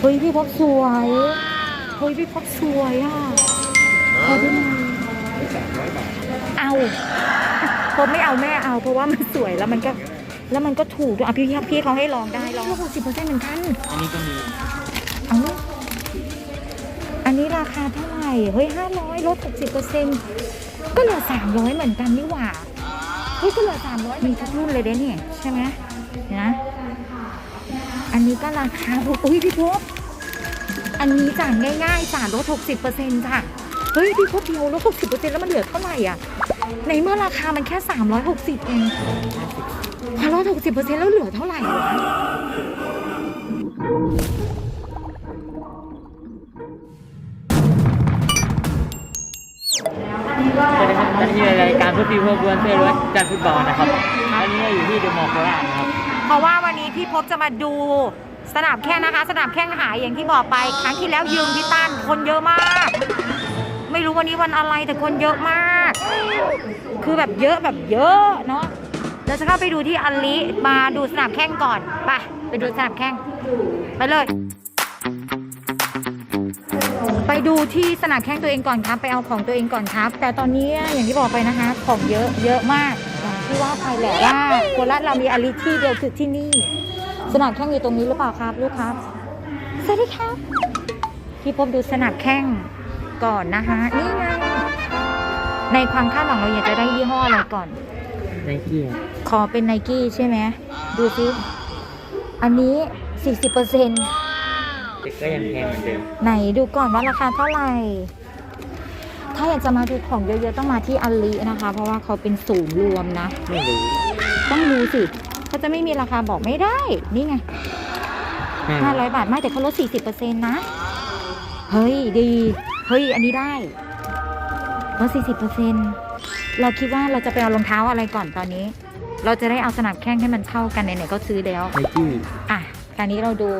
เฮ้ยพี่พบสวยเฮ้ยพี่พบสวยอะขอดูหน่อยเอาพบไม่เอาแม่เอา เพราะว่ามันสวยแล้วมันก็ แล้วมันก็ถูกด้วยอะพี่พี่เขาให้ลองได้ลองหกสิบเปอร์เซ็นต์เหมือนกัน อันนี้ก็มี เอาลูกอันนี้ราคาเท่าไหร่ เฮ้ยห้าร้อยลดหกสิบเปอร์เซ็นต์ก็เหลือสามร้อยเหมือนกันนี่หว่า เฮ้ยก็เหลือสามร้อยมีทุกรุ่นเลยเด้เนี่ยใช่ไหมนะอั นี้ก็ราคาถูกอุ้ยพี่พบอันนี้จ่ายง่ายๆจ่ายลดหกสิบเปอร์เซ็นต์จ้ะเฮ้ยพี่พบเดียวลดหกสิบเปอร์เซ็นต์แล้วมันเหลือเท่าไหร่อะ ในเมื่อราคามันแค่สามร้อยหกสิบเองพอลดหกสิบเปอร์เซ็นต์แล้วเหลือเท่าไหร่วะสวัสดีครับตอนนี้อยู่ในรายการฟุตบีเพื่อนเพื่อรถจัดฟุตบอลนะครับ อันนี้อยู่ที่เดอะมอลล์โคราชนะครับ เพราะว่าวันนี้พี่พบจะมาดูสนามแข่งนะคะ สนามแข่งหายอย่างที่บอกไป ครั้งที่แล้วยืมพี่ตั้นคนเยอะมาก ไม่รู้วันนี้วันอะไรแต่คนเยอะมาก คือแบบเยอะแบบเยอะเนาะเราจะเข้าไปดูที่อัลลิมาดูสนามแข่งก่อนไปไปดูสนามแข่งไปเลย ไปดูที่สนามแข่งตัวเองก่อนครับ ไปเอาของตัวเองก่อนครับ แต่ตอนนี้อย่างที่บอกไปนะคะ ของเยอะเยอะมาก ที่ว่าไปแหละว่าโคราชเรามีอาริที่เดียวคือที่นี่ สนามแข่งอยู่ตรงนี้หรือเปล่าครับ ลูกครับสวัสดีครับพี่พบดูสนามแข่งก่อนนะคะนี่ไงในความคาดหวังเราอยากจะได้ยี่ห้ออะไรก่อน ไนกี้ขอเป็นไนกี้ใช่ไหมดูซิอันนี้ 40%แต่ก็ยังแพงเหมือนเดิมไหนดูก่อนว่าราคาเท่าไหร่ ถ้าอยากจะมาดูของเยอะๆต้องมาที่อัลลีนะคะ เพราะว่าเขาเป็นศูนย์รวมนะ ไม่รู้ต้องรู้สิเขาจะไม่มีราคาบอกไม่ได้ นี่ไง500บาทไม่แต่เขาลด40%นะ เฮ้ยดี เฮ้ย อันนี้ได้ลด40%เราคิดว่าเราจะไปเอารองเท้าอะไรก่อนตอนนี้ เราจะได้เอาสนับแข้งให้มันเท่ากันไหนๆก็ซื้อแล้วไนกี้อะการนี้เราดู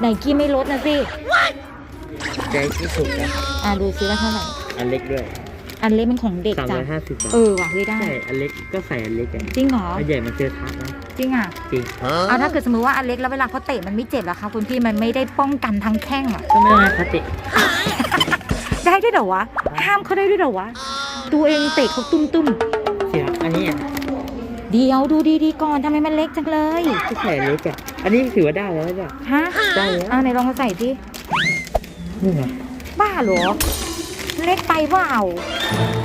ไนกี้ไม่ลดนะสิใจที่สุดนะอะดูซิว่าเท่าไหร่ อันเล็กด้วยอันเล็กมันของเด็กสามจ้ะร้อยห้าสิบบาทเออว่ะเฮ้ยได้ใช่อันเล็กก็ใส่อันเล็กกันจริงเหรออันใหญ่มันเจอทับนะจริงอะจริงเอาถ้าเกิดสมมติว่าอันเล็กแล้วเวลาเขาเตะมันไม่เจ็บเหรอคะคุณพี่มันไม่ได้ป้องกันทั้งแข้งอะก็ไม่ต้องให้เขาเตะได้ด้วยเหรอวะห้ามเขาได้ด้วยเหรอวะตัวเองเตะเขาตุ้มตุ้มเสียอันนี้อะๆเดี๋ยวดูดีๆก่อนทำไมมันเล็กจังเลยก็ใส่อันเล็กอะอันนี้ถือว่าได้แล้วจ้ะฮะได้แล้วเอาไหนลองมาใส่สินี่ไงบ้าเหรอ เล็กไปเปล่า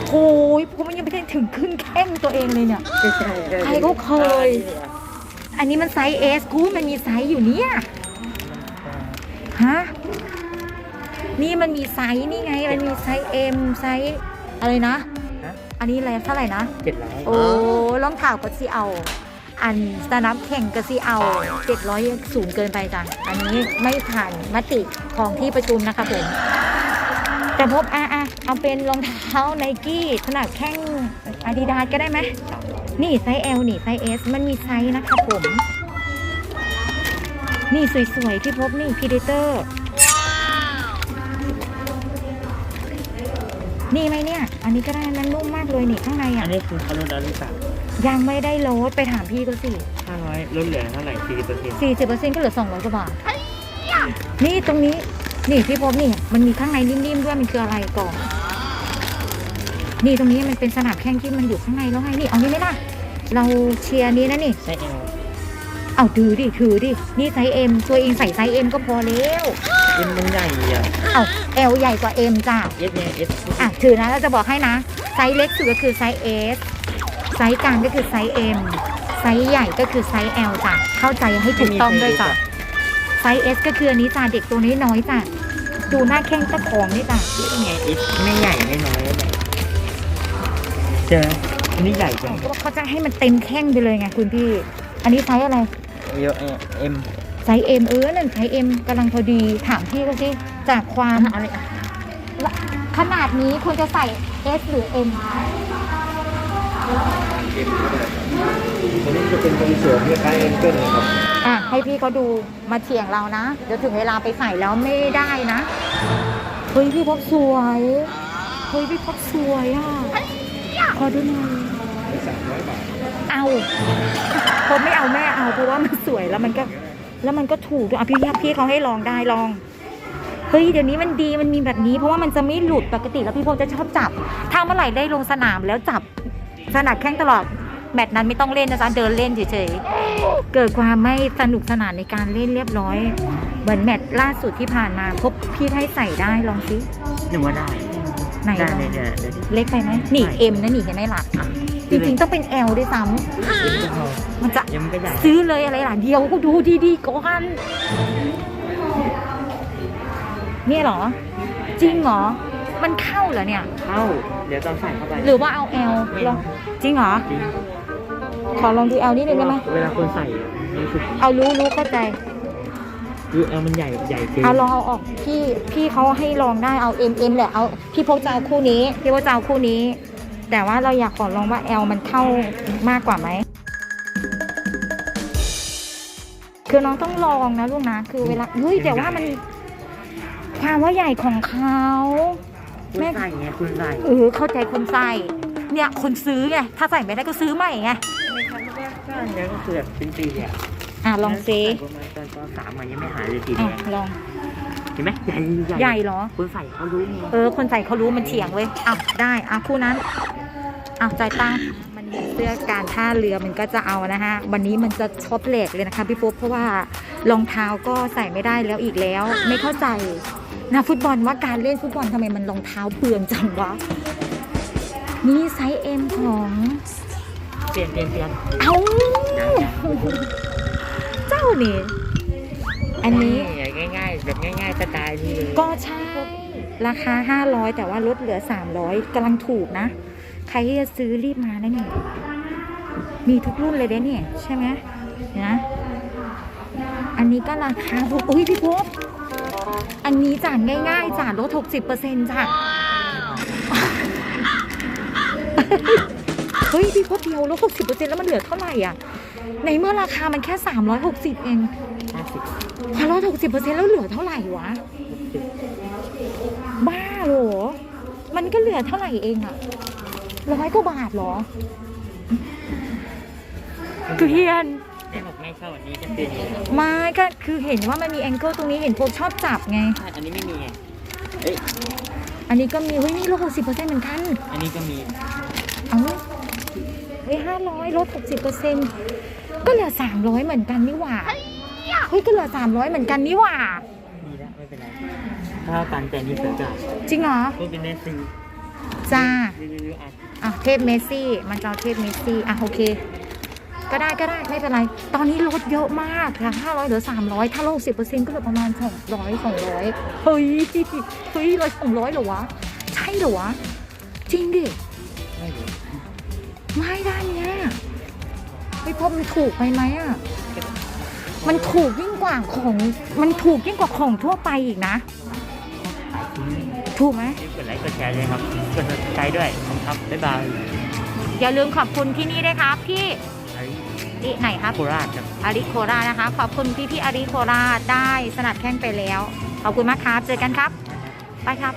โอ้ยผมมันยังไม่ได้ถึงครึ่งแข้งตัวเองเลยเนี่ยไม่ใช่ใครก็เคย อันนี้มันไซส์เอสกูมันมีไซส์อยู่เนี่ยฮะนี่มันมีไซส์นี่ไง มันมีไซส์เอ็มไซส์อะไรนะ อันนี้อะไรเท่าไหร่นะเจ็ดร้อยโอ้รองเท้าก็สิเอา อันสนามแข่งก็สิเอาเจ็ดร้อยสูงเกินไปจ้ะอันนี้ไม่ผ่านมติของที่ประชุมนะคะผม แต่พบอะอะเอาเป็นรองเท้าไนกี้ขนาดแข้งอาดิดาสก็ได้ไหมนี่ไซส์ L นี่ไซส์ S มันมีไซส์นะคะผม นี่สวยๆที่พบนี่ Predator นี่ไหมเนี่ย อันนี้ก็ได้มันนุ่มมากเลยนี่ข้างในอัอะนนี้คือเขาลดแล้วหรือเปล่ายังไม่ได้ลดไปถามพี่ก็สิ ห้าร้อยลดเหลือเท่าไหร่สี่สิบเปอร์เซ็นต์สี่สิบเปอร์เซ็นต์ก็เหลือสองร้อยกว่าบาท นี่ตรงนี้ นี่พี่พบนี่มันมีข้างในนิ่มๆด้วยมันคืออะไรก่อน นี่ตรงนี้มันเป็นสนามแข่งที่มันอยู่ข้างในแล้วไงนี่เอานี่ไหมล่ะเราเชียร์นี้นะนี่ใช่เอลเอาถือดิถือดินี่ไซส์เอ็มตัวเองใส่ไซส์เอ็มก็พอแล้วเอ็มมันใหญ่อะเอาเอลใหญ่กว่าเอ็มจ้าเอสเนี่ยเอสอะถือนะเราจะบอกให้นะไซส์เล็กสุดก็คือไซส์เอสไซส์กลางก็คือไซส์เอ็มไซส์ใหญ่ก็คือไซส์เอลจ้ะเข้าใจให้ถูกต้องด้วยจ้ะไซส์เอสก็คืออันนี้จ้ะเด็กตัวนี้น้อยจ้ะดูหน้าแข้งเจ้าของนี่จ้ะนี่ไงเอสไม่ใหญ่ไม่น้อยเลยเจออันนี้ใหญ่จังก็เขาจะให้มันเต็มแข้งไปเลยไงคุณพี่ อันนี้ไซส์อะไรเยอะเอ็มไซส์เอ็มเออนั่นไซส์เอ็มกำลังพอดีถามพี่ก็สิจากความอะไรขนาดนี้ควรจะใส่ S หรือ M อันนี้จะเป็นตรงเสริมคล้ายๆแองเกิลนะครับ อะให้พี่เขาดูมาเถียงเรานะ เดี๋ยวถึงเวลาไปใส่แล้วไม่ได้นะเฮ้ยพี่พบสวยเฮ้ยพี่พบสวยอะขอดูหน่อยเอาผมไม่เอาแม่เอาเพราะว่ามันสวยแล้วมันก็ แล้วมันก็ถูกด้วยอะพี่พี่เขาให้ลองได้ลองเฮ้ยเดี๋ยวนี้มันดีมันมีแบบนี้เพราะว่ามันจะไม่หลุดปกติแล้วพี่พงษ์จะชอบจับ ถ้าเมื่อไหร่ได้ลงสนามแล้วจับ สนัดแข้งตลอดแมตช์นั้นไม่ต้องเล่นนะจ๊ะเดินเล่นเฉยๆเกิดความไม่สนุกสนานในการเล่นเรียบร้อย เหมือนแมตช์ล่าสุดที่ผ่านมาพบพี่ให้ใส่ได้ลองสิหนูว่าได้ไหนได้ลองเลยเนี่ยเดี๋ยวดิ เล็กไปไหมนี่เอ็มนะนี่เห็นไหมล่ะอะจริงๆ ต้องเป็น L ด้วยซ้เดี๋ยวจะพอำมันจะเดี๋ยวมันก็ใหญ่ซื้อเลยอะไรล่ะเดียวก็ดูดีๆก่อนเนี่ยเหรอ จริงเหรอ มันเข้าเหรอเนี่ย เข้า เดี๋ยวตอนใส่เข้าไป หรือว่าเอา L ลอง จริงเหรอ จริงขอลองดู L นิดนึงได้ไหมเวลาคนใส่อะมันรู้สึกเอารู้รู้เข้าใจคือเอลมันใหญ่ใหญ่เกินเอาลองเอาออกพี่พี่เขาให้ลองได้เอา M M แหละเอาพี่พกจะเอาคู่นี้ พี่พกจะเอาคู่นี้ แต่ว่าเราอยากขอลองว่า L มันเข้ามากกว่าไหมคือน้องต้องลองนะลูกนะคือเวลาเฮ้ยแต่ว่ามันความว่าใหญ่ของเขาคุณใส่ไงคุณใส่เออเข้าใจคนใส่ เนี่ยคนซื้อไงถ้าใส่ไม่ได้ก็ซื้อใหม่ไงก็อันเนี้ยก็คือแบบเป็นปีอะอะลองซิประมาณตอนปสามอะยังไม่หายเลยสีแดอะงลองเห็นไหมใหญ่ใหญ่เหรอคุณใส่เขารู้ไงเออ คนใส่เขารู้มันเฉียงเว้ยอะได้อะคู่นั้นอะจ่ายตังค์มันเห็นเสื้อการท่าเรือมันก็จะเอานะฮะ วันนี้มันจะช็อปเลกเลยนะคะพี่ฟุ๊กเพราะว่ารองเท้าก็ใส่ไม่ได้แล้วอีกแล้ว ไม่เข้าใจนะฟุตบอลว่าการเล่นฟุตบอลทำไมมันรองเท้าเปลืองจังวะ นี่ไซส์เอ็มของ เปลี่ยนเปลี่ยนเปลี่ยนเอ้าเจ้านี่อันนี้ง่ายๆแบบง่ายๆสไตล์นี้เลยก็ใช่ราคา 500 แต่ว่าลดเหลือ 300กำลังถูกนะ ใครที่จะซื้อรีบมานะเนี่ยมีทุกรุ่นเลยเด้เนี่ยใช่ไหมนะ อันนี้ก็ราคาถูกอุ้ยพี่พบอันนี้จ่ายง่ายๆจ่ายลด 60%จ้ะ เฮ้ยพี่พบเดียวลด60%แล้วมันเหลือเท่าไหร่อะ ในเมื่อราคามันแค่360เองห้าสิบพอลด60%แล้วเหลือเท่าไหร่วะ บ้าเหรอ มันก็เหลือเท่าไหร่เองอะร้อยกว่าบาทเหรอเกลียนได้บอกไม่เข้าอันนี้จะเปลี่ยนยังไงไม่ก็คือเห็นว่ามันมีแองเกิลตรงนี้เห็นพวกชอบจับไง อันนี้ไม่มีไงเอ้ยอันนี้ก็มีเฮ้ยนี่ลด60%เหมือนกัน อันนี้ก็มี เอาเฮ้ยห้าร้อยลด60%ก็เหลือ300เหมือนกันนี่หว่าเฮ้ยก็เหลือ300เหมือนกันนี่หว่ามีแล้วไม่เป็นไรเท่ากันแต่อันนี่เสือจ่ายจริงเหรอก็เป็นเนสซีจ้ารีวิวอะอะเทพเมสซี่ มันจะเอาเทพเมสซี่ อะโอเค ก็ได้ก็ได้ไม่เป็นไร ตอนนี้ลดเยอะมากค่ะ500เหลือ300ถ้าลด10%ก็เหลือประมาณ200 200เฮ้ยเฮ้ยร้อยสองร้อยเหรอวะ ใช่เหรอวะ จริงดิไม่รู้ ไม่ได้เนี่ยไม่พบมันถูกไปไหมอะ มันถูกยิ่งกว่าของ มันถูกยิ่งกว่าของทั่วไปอีกนะขายทิ้งถูกไหมกดไลค์กดแชร์เลยครับกด subscribe ด้วยขอบคุณครับบ๊ายบายอย่าลืมขอบคุณที่นี่ด้วยครับพี่ไอ้ที่ไหนครับโคราชครับอาริโคราชนะคะ ขอบคุณพี่พี่ๆอาริโคราชได้สนัดแข้งไปแล้ว ขอบคุณมากครับ เจอกันครับ ไปครับ